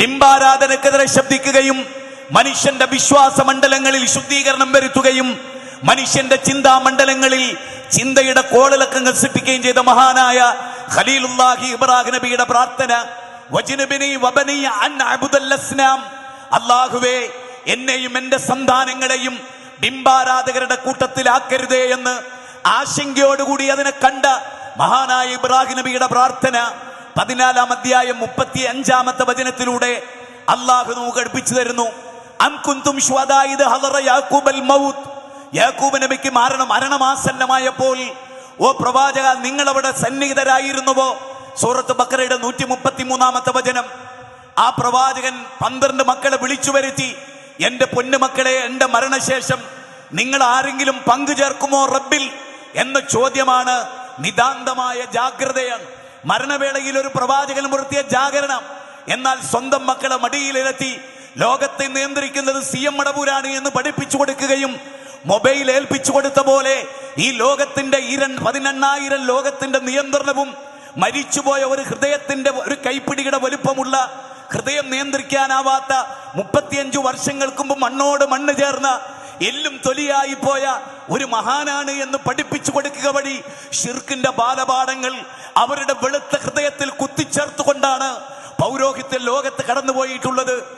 ബിംബാരാധനക്കെതിരെ ശബ്ദിക്കുകയും മനുഷ്യന്റെ വിശ്വാസ മണ്ഡലങ്ങളിൽ ശുദ്ധീകരണം വരുത്തുകയും മനുഷ്യന്റെ ചിന്താ മണ്ഡലങ്ങളിൽ ചിന്തയുടെ കോളിളക്കങ്ങൾ സൃഷ്ടിക്കുകയും ചെയ്ത മഹാനായ ഖലീലുല്ലാഹി ഇബ്രാഹിം നബിയുടെ പ്രാർത്ഥന അല്ലാഹുവേ എന്നെയും എന്റെ സന്താനങ്ങളെയും ബിംബാരാധകരുടെ കൂട്ടത്തിലാക്കരുതേ എന്ന് ആശങ്കയോടുകൂടി അതിനെ കണ്ട മഹാനായ ഇബ്രാഹിം നബിയുടെ പ്രാർത്ഥന പതിനാലാം അധ്യായം മുപ്പത്തി അഞ്ചാമത്തെ വചനത്തിലൂടെ അള്ളാഹു നമുക്ക് അടുപ്പിച്ചു തരുന്നു. അം കുന്തും ശ്വദായിദ് ഹദറ യാക്കൂബൽ മൗത്ത്. യാക്കൂബ് നബിക്ക് മരണം മരണമാസന്നമായപ്പോൾ ഓ പ്രവാചക നിങ്ങൾ അവിടെ സന്നിഹിതരായിരുന്നുവോ? സൂറത്ത് ബക്കറയുടെ നൂറ്റി മുപ്പത്തി മൂന്നാമത്തെ വചനം. ആ പ്രവാചകൻ പന്ത്രണ്ട് മക്കളെ വിളിച്ചു വരുത്തി എന്റെ പൊന്നുമക്കളെ എന്റെ മരണശേഷം നിങ്ങൾ ആരെങ്കിലും പങ്കു ചേർക്കുമോ റബ്ബിൽ? എന്ന ചോദ്യമാണ് നിതാന്തമായ ജാഗ്രതയാണ്. മരണവേളയിൽ ഒരു പ്രവാചകൻ പുറത്തിയ ജാഗരണം. എന്നാൽ സ്വന്തം മക്കളെ മടിയിലിരത്തി ലോകത്തെ നിയന്ത്രിക്കുന്നത് സി എം മടപൂരാണ് എന്ന് പഠിപ്പിച്ചു കൊടുക്കുകയും മൊബൈൽ ഏൽപ്പിച്ചു കൊടുത്ത പോലെ ഈ ലോകത്തിന്റെ ഇരൺ പതിനെണ്ണായിരം ലോകത്തിന്റെ നിയന്ത്രണവും മരിച്ചുപോയ ഒരു ഹൃദയത്തിന്റെ ഒരു കൈപ്പിടിയുടെ വലുപ്പമുള്ള ഹൃദയം നിയന്ത്രിക്കാനാവാത്ത മുപ്പത്തിയഞ്ചു വർഷങ്ങൾക്ക് മുമ്പ് മണ്ണോട് മണ്ണ് ചേർന്ന എല്ലും തൊലിയായി പോയ ഒരു മഹാനാണ് എന്ന് പഠിപ്പിച്ചു കൊടുക്കുക വഴി ഷിർക്കിന്റെ ബാലപാഠങ്ങൾ അവരുടെ വെളുത്ത ഹൃദയത്തിൽ കുത്തിച്ചേർത്തുകൊണ്ടാണ് പൗരോഹിത്യ ലോകത്ത് കടന്നുപോയിട്ടുള്ളത്.